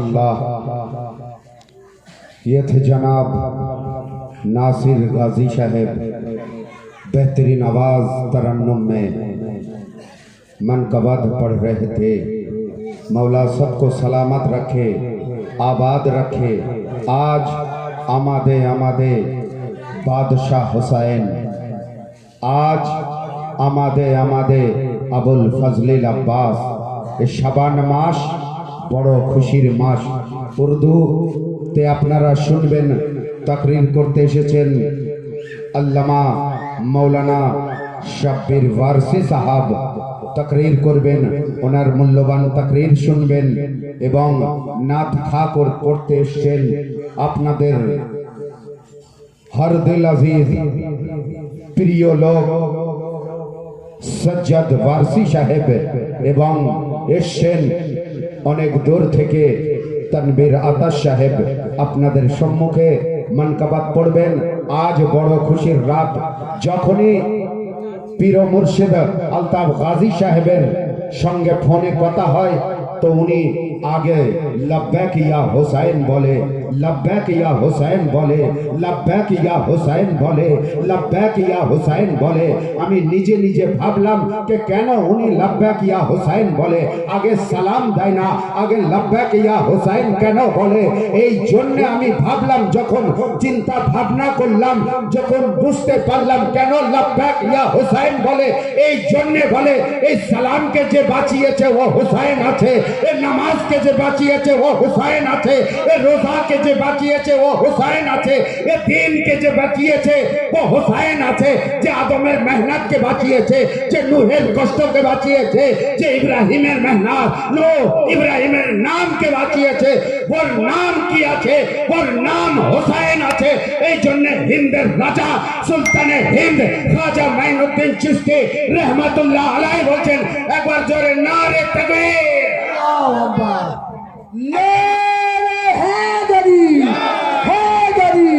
اللہ۔ یہ تھے جناب ناصر غازی صاحب، بہترین آواز ترنم میں۔ من گواد پڑھ رہے تھے۔ مولا سب کو سلامت رکھے، آباد رکھے۔ آج آمادے آمادے بادشاہ حسین۔ آج آمادے آمادے ابوالفضل شبان ماش বড় খুশির মাস। উর্দুতে আপনারা শুনবেন, তাকরির করতে এসেছেন আল্লামা মৌলানা শাব্বির ওয়ারসি সাহাব। তাকরির করবেন, ওনার মূল্যবান তাকরির শুনবেন এবং নাত খা কর- করতে এসছেন আপনাদের হরদিল আজিজ। প্রিয় লোক, সজ্জাদ ওয়ারসি সাহেব এবং এসছেন অনেক দূর থেকে তানবীর আতাস সাহেব আপনাদের সম্মুখে মানকাবাত পড়বেন। আজ বড় খুশির রাত। যখনই পীর মুর্শিদ আলতাফ গাজী সাহেবের সঙ্গে ফোনে কথা হয় তো উনি আগে লব্বেক ইয়া হোসাইন বলে লব্বেক ইয়া হোসাইন বলে লব্বেক ইয়া হোসাইন বলে লব্বেক ইয়া হোসাইন বলে। আমি নিজে নিজে ভাবলাম যে কেন উনি লব্বেক ইয়া হোসাইন বলে? আগে সালাম দেয় না, আগে লব্বেক ইয়া হোসাইন কেন বলে? এই জন্য আমি ভাবলাম, যখন চিন্তা ভাবনা করলাম, যখন বুঝতে পারলাম কেন লব্বেক ইয়া হোসাইন বলে, এই জন্য বলে, এই সালামকে যে বাঁচিয়েছে ও হুসাইন আছে এই নামাজকে যে বাঁচিয়েছে, ও হুসাইন আছে। এই রোজাকে যে বাঁচিয়েছে, ও হুসাইন আছে। এ দিনকে যে বাঁচিয়েছে, ও হুসাইন আছে। যে আদমের মেহনতকে বাঁচিয়েছে, যে নুহের কষ্টকে বাঁচিয়েছে, যে ইব্রাহিমের মেহনত, নো, ইব্রাহিমের নামকে বাঁচিয়েছে, ওর নাম কি আছে, ওর নাম হোসাইন আছে। এই জন্য হিন্দের রাজা, সুলতানে হিন্দ, খাজা মাইনুদ্দিন চিস্তি রহমতুল্লাহ আলাই বলছেন, একবার জোরে নারে তকবীর নারে হায়দারি হায়দারি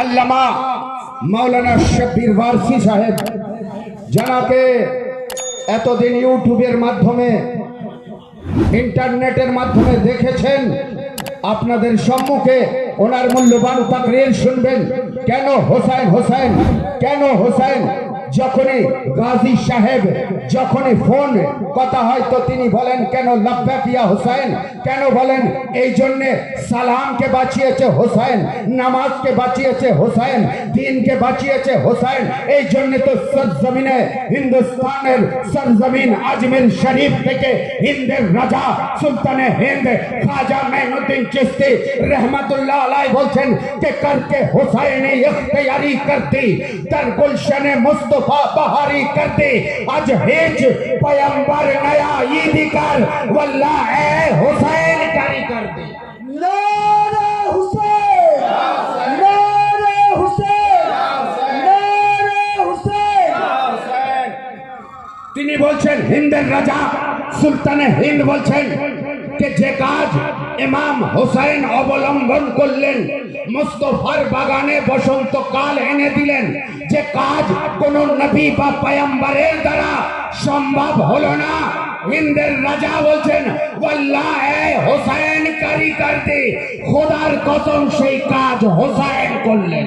আল্লামা মাওলানা শব্বির সাহেব জানাকে এতদিন ইউটিউবের মাধ্যমে ইন্টারনেটের মাধ্যমে দেখেছেন আপনাদের সম্মুখে ওনার মূল্যবান উপাক্রিয়েন শুনবেন। কেন হোসাইন হোসাইন? কেন হোসাইন? যখনই গাজী সাহেব যখনই ফোন, কথা হয় তো তিনি বলেন, কেন লব্বাক ইয়া হোসাইন? কেন বলেন, এই জন্যে সালামকে বাঁচিয়েছে হোসাইন, নামাজকে বাঁচিয়েছে হোসাইন, দিনকে বাঁচিয়েছে হোসাইন, এই জন্য তো সরজমিনে হিন্দুস্তানের সরজমিন আজমির শরীফ থেকে হিন্দের রাজা সুলতানে হিন্দ খাজা মেহনুদ্দিন চিস্তি রহমতুল্লাহ আলাই বলছেন যে করকে হোসাইনে ইখতিয়ারি করতি? তার গুলশনে মুস্তফা مصطفیٰ بہاری کر دے۔ اج ہیج پیمبر نیا عیدی کر۔ واللہ اے حسین کری کر دے۔ نعرہ حسین۔ نعرہ حسین۔ نعرہ حسین۔ তিনি বলছেন হিন্দের রাজা সুলতানে হিন্দ বলছেন কে যে কাজ ইমাম হোসেন অবলম্বন করলেন যে কাজ কোন নবী বা পয়ম্বরের দ্বারা সম্ভব হলো না। হিন্দের রাজা বলছেন হোসেন কারি করতে, খোদার কসম সেই কাজ হোসেন করলেন।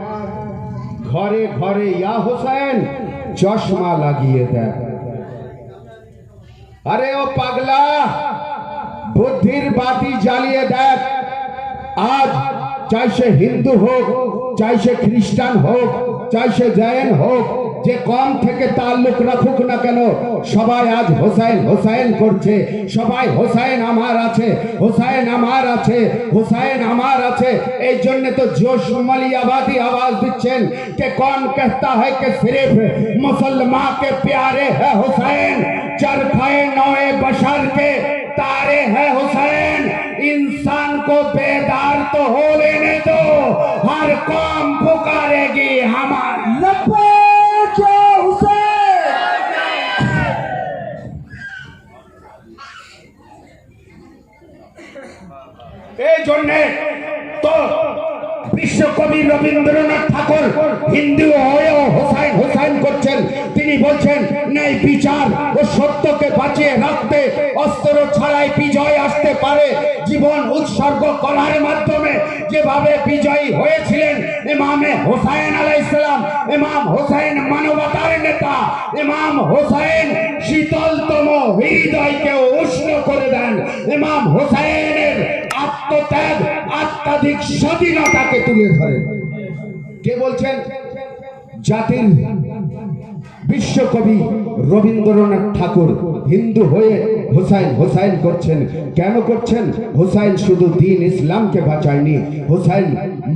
ঘরে ঘরে ইয়া হোসেন চশমা লাগিয়ে দেন আরে ও পাগলা, বুদ্ধির বাতি জ্বালিয়ে দেখ আজ চাই সে হিন্দু হোক, চাই সে খ্রিস্টান হোক, চাই সে জৈন হোক যে কম থেকে তাল্লুক রাখুক না কেন, সবাই আজ হোসাইন হোসাইন করছে। সবাই হোসাইন আমার আছে, হোসাইন আমার আছে, হোসাইন আমার আছে। এই জন্য তো জোশ মালি আওয়াজ দিচ্ছেন কে কন কেতা হয় কে সিরিফ মুসলমান কে প্যারে হ্যাঁ হোসাইন চরখায় নয় বসার কে তারে হ্যাঁ হোসাইন। ইনসান কো বেদার তো হো हो लेने হর কম काम पुकारेगी हमारा cho Hussein এই জন্যে তো বিশ্বকবি রবীন্দ্রনাথ ঠাকুর হিন্দু হোসাইন হোসাইন করছেন। তিনি বলছেন, ন্যায় বিচার ও সত্যকে বাঁচিয়ে রাখতে অস্ত্র ছাড়াই বিজয় আসতে পারে। জীবন উৎসর্গ করার মাধ্যমে যেভাবে বিজয়ী হয়েছিলেন ইমামে হোসাইন আলাইসালাম ইমাম হোসাইন মানবতার নেতা ইমাম হোসাইন শীতলতম হৃদয়কে উষ্ণ করে দেন। হোসাইনের আত্মত্যাগ সাংবিধানিক স্বাধীনতাকে তুলে ধরে। কে বলছেন? জাতির বিশ্বকবি রবীন্দ্রনাথ ঠাকুর। হিন্দু হয়ে হোসাইন হোসাইন করছেন। কেন করছেন? হোসাইন শুধু দিন ইসলামকে বাঁচায়নি, হোসাইন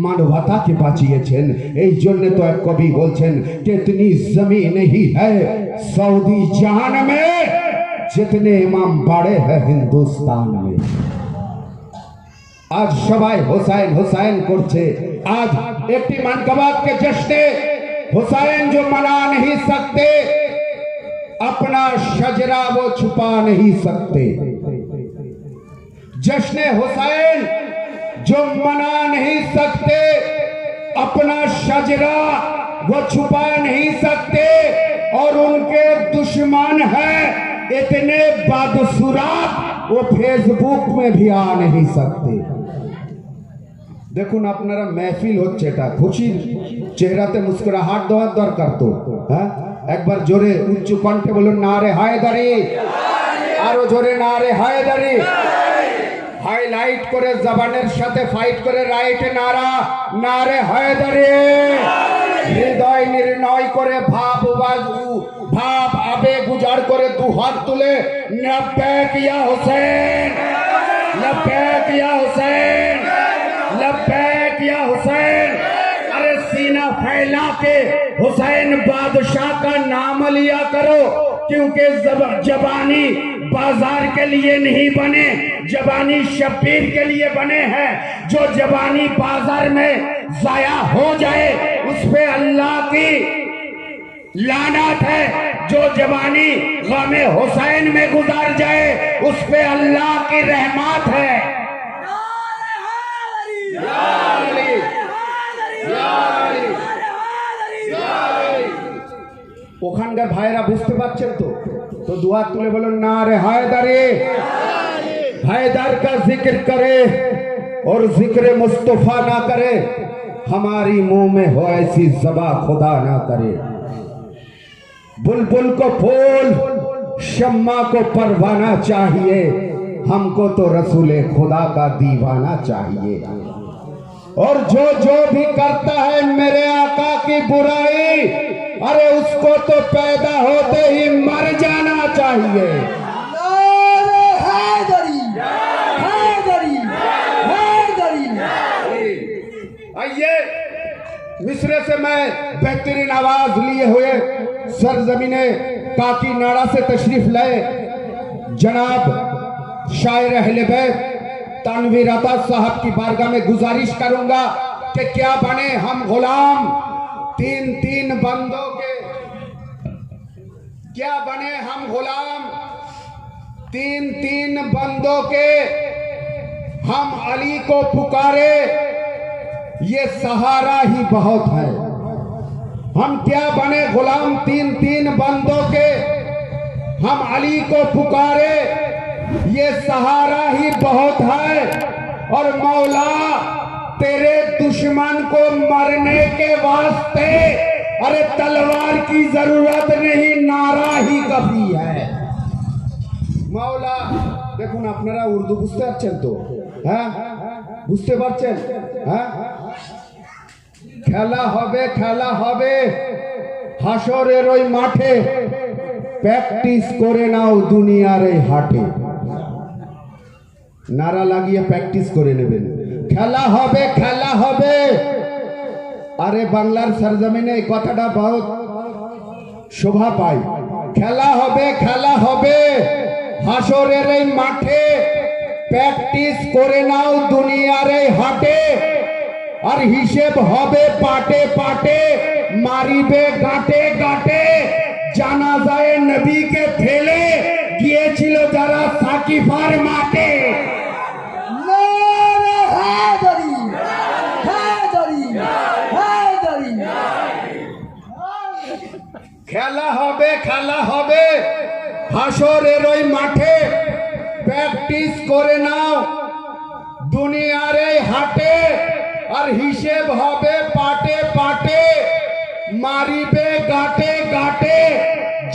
মানবতাকে বাঁচিয়েছেন। এই জন্য তো এক কবি বলছেন, কেতনি জমি নেই হ্যায় সৌদি জাহান মে জিতনে ইমাম বাড়ে হ্যাঁ হিন্দুস্তান মে। آج সবাই হোসাইন হোসাইন করছে। آج একটি মানকাবাদ کے জশ্নে حسین جو منا نہیں سکتے اپنا شجرا وہ چھپا نہیں سکتے جشن حسین جو منا نہیں سکتے اپنا شجرا وہ چھپا نہیں سکتے اور ان کے دشمن ہے اتنے بادسورات वो फेसबुक में भी आ नहीं सकते দেখুন আপনারা মেহফিল হচ্ছে এটা খুশির চেহারাতে মুস্কুরাহাট দেওয়ার দরকার তো হ্যাঁ একবার জোরে উচ্চ কণ্ঠে বলুন না রে হায়দারি আরো জোরে না রে হায়দারি হাইলাইট করে জবানের সাথে ফাইট করে রাইটে নারা না রে হায়দারি হৃদয় নির্ণয় করে ভাব বাজু ভাব আবেগ উজাড় করে দু হাত তুলে লাব্বাইক ইয়া হোসেন লাব্বাইক ইয়া হোসেন লাব্বাইক ইয়া হোসেন ارے سینہ پھیلا کے حسین بادشاہ کا نام لیا کرو، کیونکہ جبانی بازار کے لیے نہیں بنے، جبانی شبیر کے لیے بنے ہیں۔ جو جبانی بازار میں ضائع ہو جائے، اس پہ اللہ کی لانات ہے جو جوانی غم حسین میں گزار جائے، اس پہ اللہ کی رحمات ہے۔ ওখানকার بھائرہ বুঝতে بات তো تو۔ দুহাত তুলে বলুন না রে হায়দারে کا ذکر کرے اور ذکر مصطفیٰ نہ کرے، ہماری منہ میں ہو ایسی زبا خدا نہ کرے۔ بلبل کو پھول، شمع کو پروانا چاہیے۔ ہم کو تو رسول خدا کا دیوانا چاہیے۔ اور جو جو بھی کرتا ہے میرے آقا کی برائی، ارے اس کو تو پیدا ہوتے ہی مر جانا چاہیے۔ آئیے، مصرے سے میں بہترین آواز لیے ہوئے سرزمین کاکی ناڑا سے تشریف لائے۔ جناب شاعر اہل بیت تانویر عطا صاحب کی بارگاہ میں گزارش کروں گا کہ کیا بنے ہم غلام تین تین بندوں کے۔ کیا بنے ہم غلام تین تین بندوں کے۔ ہم علی کو پکارے، یہ سہارا ہی بہت ہے۔ ہم کیا بنے غلام تین تین بندوں کے۔ ہم علی کو پکارے۔ یہ سہارا ہی بہت ہے۔ اور مولا، تیرے دشمن کو مرنے کے واسطے ارے تلوار کی ضرورت نہیں، نعرہ ہی کفی ہے۔ مولا، دیکھو نا উর্দু اردو পারছেন اچھے تو۔ বুঝতে بچے হ্যাঁ খেলা হবে খেলা হবে। হাসরের ওই মাঠে প্র্যাকটিস করে নাও দুনিয়ার এই হাটে। নারা লাগিয়ে প্র্যাকটিস করে নেবেন। খেলা হবে খেলা হবে। আরে বাংলার সরজমিনে এই কথাটা বহুত শোভা পায়। খেলা হবে খেলা হবে। হাসরের এই মাঠে প্র্যাকটিস করে নাও দুনিয়ার এই হাটে। আর হিসেব হবে পাটে পাটে মারিবে গাটে গাটে জানা যায় নবীকে ফেলে গিয়েছিল যারা সাকিফার মাঠে। হায়দারি হায়দারি হায়দারি খেলা হবে খেলা হবে হাসরের ওই মাঠে। প্র্যাকটিস করে নাও দুনিয়ার এই হাটে। আর হিসেব হবে পাটে পাটে, মারিবে গাটে গাটে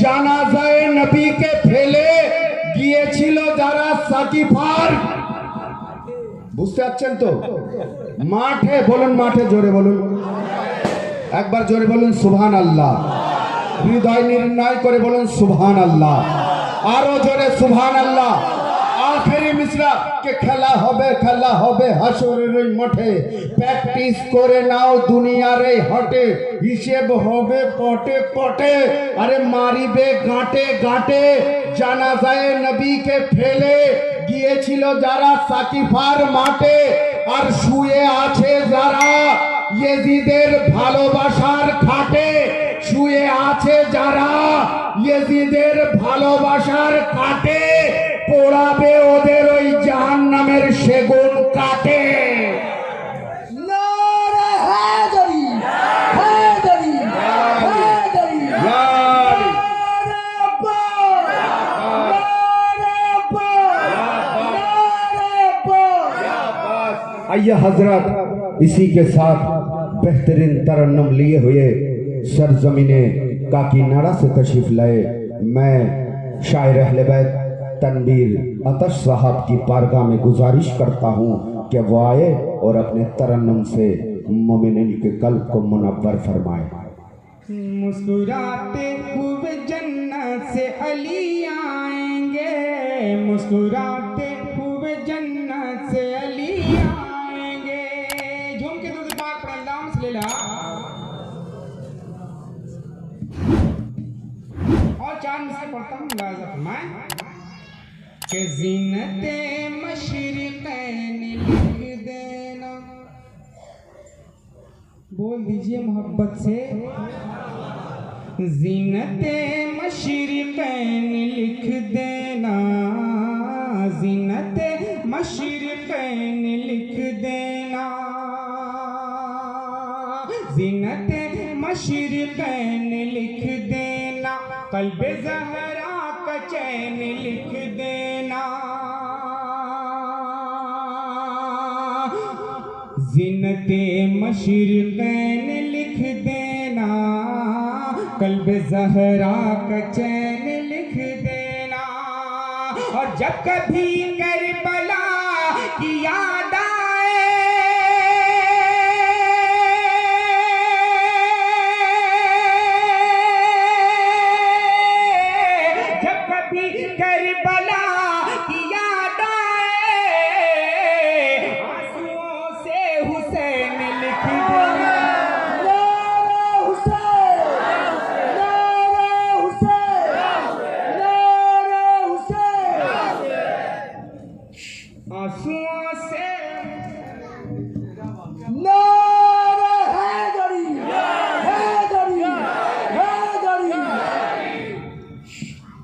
জানা যায় নবীকে ফেলে গিয়েছিল যারা সাকিফার। বুঝতে পারছেন তো? মাঠে বলুন, মাঠে জোরে বলুন। একবার জোরে বলুন সুবহান আল্লাহ হৃদয় নির্ণয় করে বলুন সুবহান আল্লাহ আরও জোরে সুবহান আল্লাহ আখেরি মিশ্রা কে খেলা হবে খেলা হবে হাসরের মাঠে। প্র্যাকটিস করে নাও দুনিয়ার হটে, হিসেব হবে পটে পটে। আরে মারিবে গাঁটে গাঁটে জানা যায় নবীকে ফেলে গিয়েছিল যারা সাকিফার মাঠে, আর শুয়ে আছে যারা ইয়েজিদের ভালোবাসার খাটে। শুয়ে আছে যারা ইয়েজিদের ভালোবাসার কাটে পোড়াবে ওদের ওই জাহান নামের সেগুন কাটে آئیے حضرت اسی کے ساتھ بہترین ترنم لیے ہوئے سرزمین کاکی نارا سے تشریف لائے۔ میں شاعر اہل بیت تنبیر اتش صاحب کی پارگاہ میں گزارش کرتا ہوں کہ وہ آئے اور اپنے ترنم سے مومنین کے قلب کو منور فرمائے۔ مسکراتے خوب جنت سے علی آئیں گے۔ مسکراتے خوب جنت سے علی آئیں گے۔ جھوم کے دودھ پاک پر اللہ مسئلہ اور چاند سے پڑھتا ہوں، ملاحظہ فرمائیں۔ کہ زینت مشرقین لکھ دینا۔ بول دیجیے محبت سے۔ زینت مشرقین لکھ دینا۔ زینت مشرقین لکھ دینا۔ زینت مشرقین لکھ دینا۔ قلب زہر زینت مشرقین لکھ دینا، قلب زہرا کا چین لکھ دینا۔ اور جب کبھی کربلا کی یاد آئے، جب کبھی کربلا کی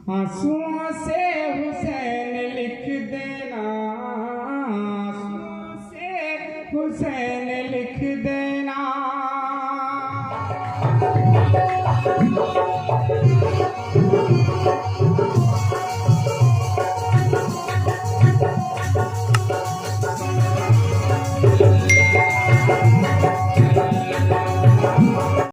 آنسوں سے حسین لکھ دینا آنسوں سے حسین لکھ دینا۔